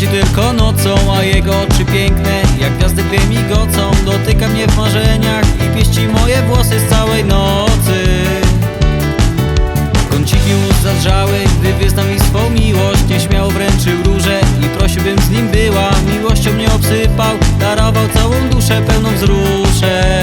przychodzi tylko nocą, a jego oczy piękne Jak gwiazdy dwie migocą. Dotyka mnie w marzeniach I pieści moje włosy z całej nocy. Kąciki ust zadrżały, gdy wyznał mi swą miłość. Nieśmiało wręczył róże i prosił bym z nim była. Miłością mnie obsypał, darował całą duszę pełną wzruszeń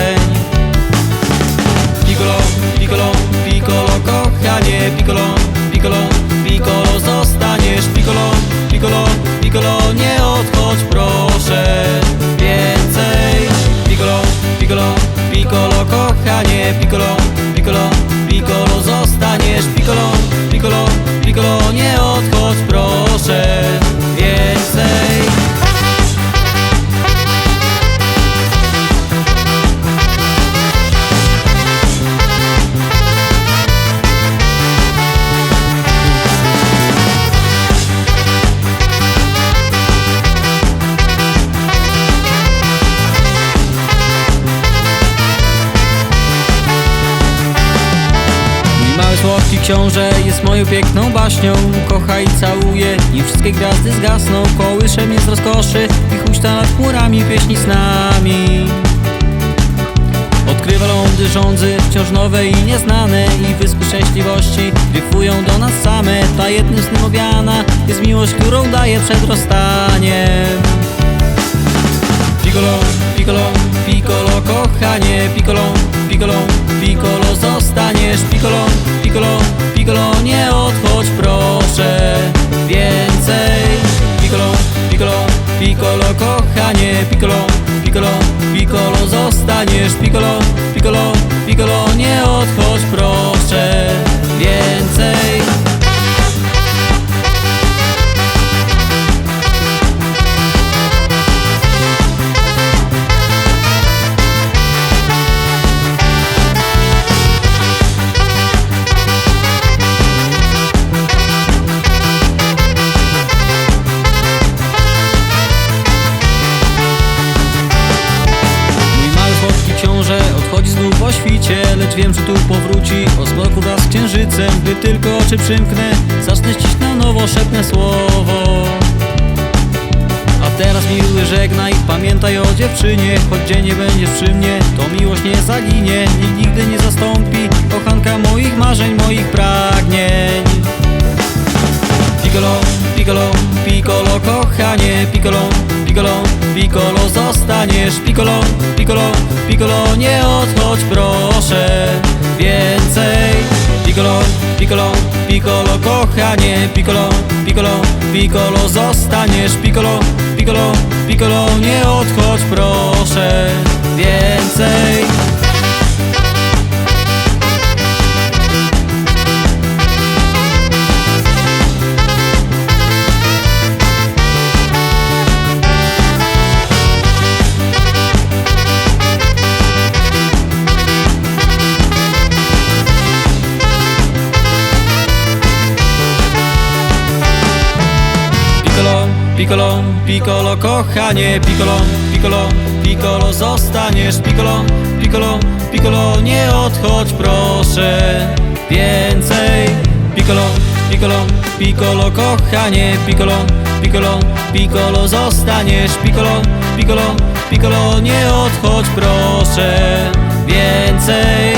słodki książę jest moją piękną baśnią. Kocha i całuje, nim wszystkie gwiazdy zgasną. Kołysze mnie z rozkoszy i huśta nad chmurami pieśni z nami Odkrywa lądy rządzy, wciąż nowe i nieznane. I wyspy szczęśliwości dryfują do nas same. Ta jednym snem owiana jest miłość, którą daje przed rozstaniem. Piccolo, piccolo, piccolo, kochanie. Piccolo, piccolo, piccolo, zostaniesz Piccolo, piccolo, piccolo, nie odchodź proszę. Więcej. Piccolo, piccolo, piccolo, kochanie. Piccolo, piccolo, piccolo, zostaniesz. Piccolo, piccolo, piccolo, nie odchodź proszę znów o świcie Lecz wiem, że tu powróci. O zmroku wraz z księżycem Gdy tylko oczy przymknę, zacznę na nowo szepnę słowo. A teraz miły żegnaj, pamiętaj o dziewczynie Choć dzień nie będziesz przy mnie, to miłość nie zaginie Nikt nigdy nie zastąpi kochanka moich marzeń, moich pragnień. Piccolo, piccolo, piccolo, kochanie Piccolo, piccolo, piccolo, zostaniesz. Piccolo, piccolo, piccolo, nie odchodź Piccolo, piccolo, kochanie Piccolo, piccolo, piccolo, zostaniesz Piccolo, piccolo, piccolo, nie odchodź proszę Piccolo, piccolo, kochanie Piccolo, piccolo, piccolo, zostaniesz Piccolo, piccolo, piccolo, nie odchodź proszę. Więcej. Piccolo, piccolo, piccolo, kochanie Piccolo, piccolo, piccolo, zostaniesz Piccolo, piccolo, piccolo, nie odchodź proszę. Więcej